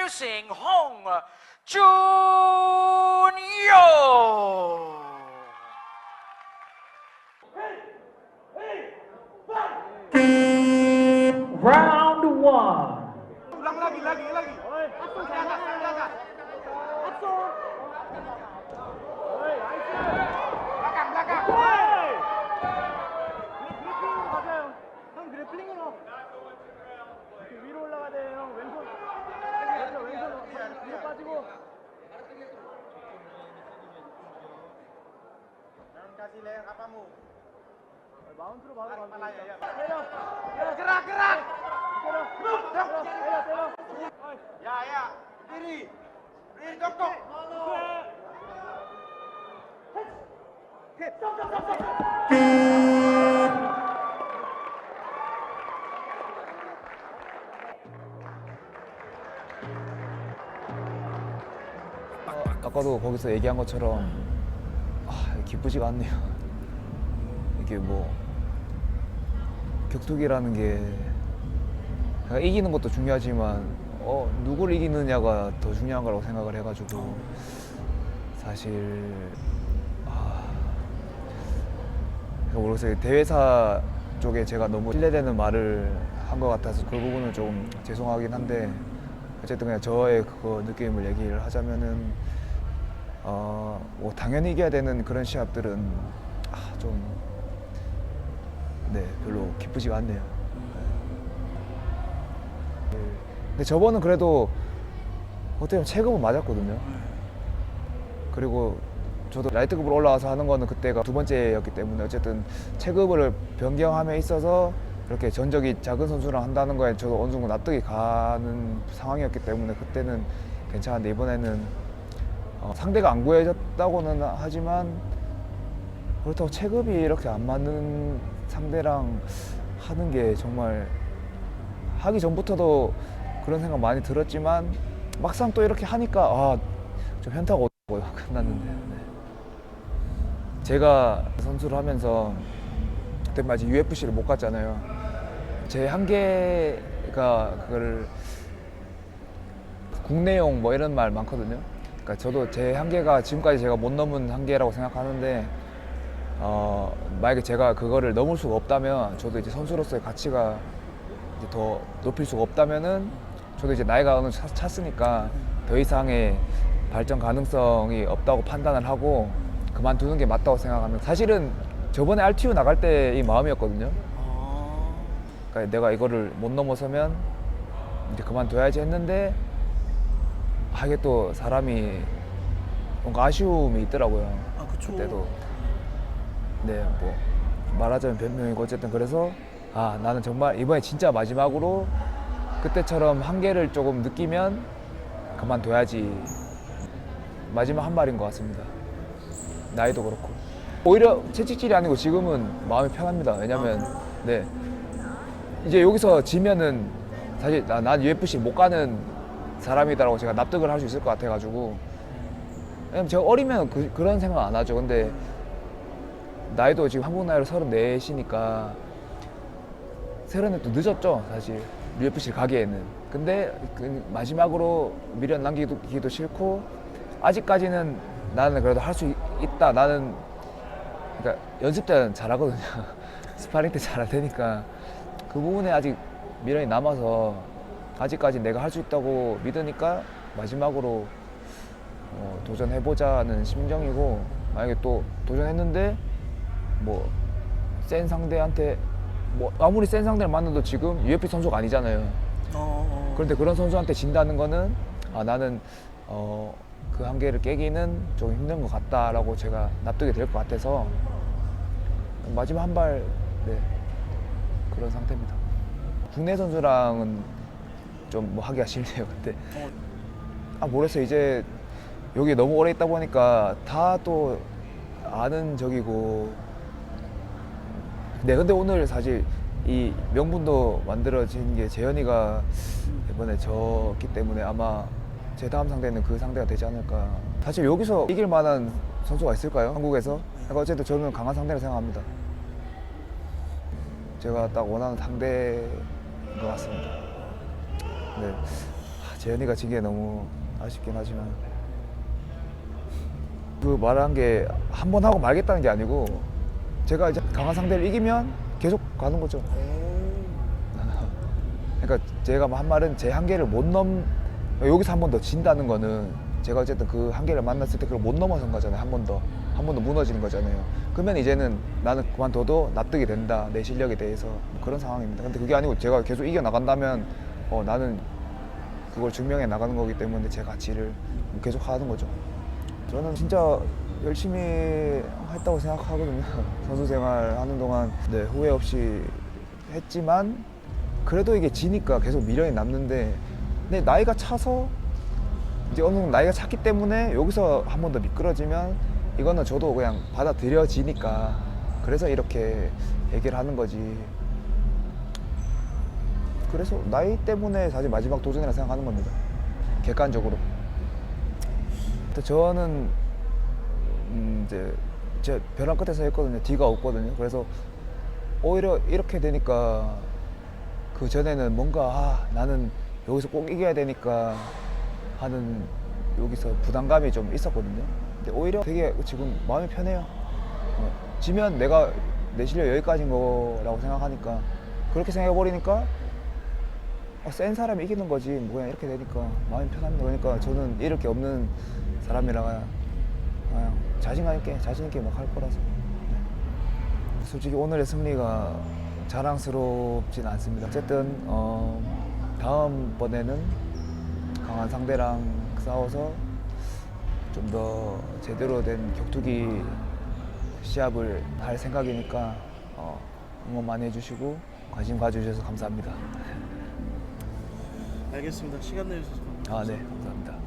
introducing Hong Junyo. Round one. Ulang lagi, lagi, lagi. Kasih leher kapamu. 마운트로 바로 가면 되니까. 때려. gerak, gerak. Ya, ya. Diri. Diri, jongkok. Hit. Stop, stop, stop, stop. 아까도 거기서 얘기한 것처럼 아, 기쁘지가 않네요. 이게 뭐 격투기라는 게 내가 이기는 것도 중요하지만 어, 누구를 이기느냐가 더 중요한 거라고 생각을 해가지고 사실 아, 모르겠어요. 대회사 쪽에 제가 너무 신뢰되는 말을 한 것 같아서 그 부분은 좀 죄송하긴 한데 어쨌든 그냥 저의 그거 느낌을 얘기를 하자면은 어, 뭐 당연히 이겨야 되는 그런 시합들은 아, 좀 네, 별로 기쁘지가 않네요. 네. 근데 저번은 그래도 어떻게 보면 체급은 맞았거든요. 그리고 저도 라이트급으로 올라와서 하는 거는 그때가 두 번째였기 때문에 어쨌든 체급을 변경함에 있어서 이렇게 전적이 작은 선수랑 한다는 거에 저도 어느 정도 납득이 가는 상황이었기 때문에 그때는 괜찮은데 이번에는 어, 상대가 안 구해졌다고는 하지만 그렇다고 체급이 이렇게 안 맞는 상대랑 하는 게 정말 하기 전부터도 그런 생각 많이 들었지만 막상 또 이렇게 하니까 아 좀 현타가 오고요. 끝났는데. 네. 제가 선수를 하면서 그때 마치 UFC를 못 갔잖아요. 제 한계가 그걸 국내용 뭐 이런 말 많거든요 그러니까 저도 제 한계가 지금까지 제가 못 넘은 한계라고 생각하는데 어, 만약에 제가 그거를 넘을 수가 없다면 저도 이제 선수로서의 가치가 이제 더 높일 수가 없다면은 저도 이제 나이가 어느 정도 차- 찼으니까 더 이상의 발전 가능성이 없다고 판단을 하고 그만두는 게 맞다고 생각합니다. 사실은 저번에 RTU 나갈 때 이 마음이었거든요. 그러니까 내가 이거를 못 넘어서면 이제 그만둬야지 했는데 아, 이게 또 사람이 뭔가 아쉬움이 있더라고요. 아, 그쵸. 그때도 네, 뭐 말하자면 변명이고 어쨌든 그래서 아 나는 정말 이번에 진짜 마지막으로 그때처럼 한계를 조금 느끼면 그만둬야지 마지막 한 말인 것 같습니다. 나이도 그렇고 오히려 채찍질이 아니고 지금은 마음이 편합니다. 왜냐면 네 이제 여기서 지면은 사실 나, 난 UFC 못 가는 사람이다라고 제가 납득을 할 수 있을 것 같아가지고 왜냐면 제가 어리면 그, 그런 생각 안 하죠. 근데 나이도 지금 한국 나이로 34시니까 세련은 또 늦었죠, 사실. UFC 가기에는. 근데 그 마지막으로 미련 남기기도 싫고 아직까지는 나는 그래도 할 수 있다. 나는 그러니까 연습 때는 잘하거든요. 스파링 때 잘할 테니까 그 부분에 아직 미련이 남아서 아직까지 내가 할 수 있다고 믿으니까 마지막으로 어, 도전해보자는 심정이고 만약에 또 도전했는데 뭐 센 상대한테 뭐 아무리 센 상대를 만나도 지금 UFC 선수가 아니잖아요. 어, 어. 그런데 그런 선수한테 진다는 거는 아 나는 어, 그 한계를 깨기는 좀 힘든 것 같다라고 제가 납득이 될 것 같아서 마지막 한 발 네, 그런 상태입니다. 국내 선수랑은 좀 뭐 하기가 싫네요. 근데 아 모르겠어요. 이제 여기 너무 오래 있다 보니까 다 또 아는 적이고. 네 근데 오늘 사실 이 명분도 만들어진 게 재현이가 이번에 졌기 때문에 아마 제 다음 상대는 그 상대가 되지 않을까. 사실 여기서 이길 만한 선수가 있을까요? 한국에서? 그러니까 어쨌든 저는 강한 상대라 생각합니다. 제가 딱 원하는 상대인 것 같습니다 네 아, 재현이가 진 게 너무 아쉽긴 하지만 그 말한 게 한 번 하고 말겠다는 게 아니고 제가 이제 강한 상대를 이기면 계속 가는 거죠. 그러니까 제가 한 말은 제 한계를 못 넘 여기서 한 번 더 진다는 거는 제가 어쨌든 그 한계를 만났을 때 그걸 못 넘어선 거잖아요. 한 번 더. 한 번 더 무너지는 거잖아요. 그러면 이제는 나는 그만둬도 납득이 된다. 내 실력에 대해서 뭐 그런 상황입니다. 근데 그게 아니고 제가 계속 이겨 나간다면 어, 나는 그걸 증명해 나가는 거기 때문에 제 가치를 계속 하는 거죠. 저는 진짜 열심히 했다고 생각하거든요. 선수 생활 하는 동안 네, 후회 없이 했지만 그래도 이게 지니까 계속 미련이 남는데 근데 나이가 차서 이제 어느 정도 나이가 찼기 때문에 여기서 한 번 더 미끄러지면 이거는 저도 그냥 받아들여지니까 그래서 이렇게 얘기를 하는 거지 그래서 나이 때문에 사실 마지막 도전이라 생각하는 겁니다 객관적으로 저는 음 이제 제 벼랑 끝에서 했거든요 뒤가 없거든요 그래서 오히려 이렇게 되니까 그 전에는 뭔가 아, 나는 여기서 꼭 이겨야 되니까 하는 여기서 부담감이 좀 있었거든요. 근데 오히려 되게 지금 마음이 편해요. 어, 지면 내가 내 실력 여기까지인 거라고 생각하니까 그렇게 생각해 버리니까 어, 센 사람이 이기는 거지 뭐 그냥 이렇게 되니까 마음이 편합니다. 그러니까 저는 이럴 게 없는 사람이라 그냥, 그냥 자신감 있게 자신 있게 막 할 거라서. 솔직히 오늘의 승리가 자랑스럽진 않습니다. 어쨌든 어, 다음번에는 강한 상대랑 싸워서 좀 더 제대로 된 격투기 시합을 할 생각이니까 어, 응원 많이 해주시고 관심 가져주셔서 감사합니다. 알겠습니다. 시간 내주셔서 감사합니다. 아, 네, 감사합니다.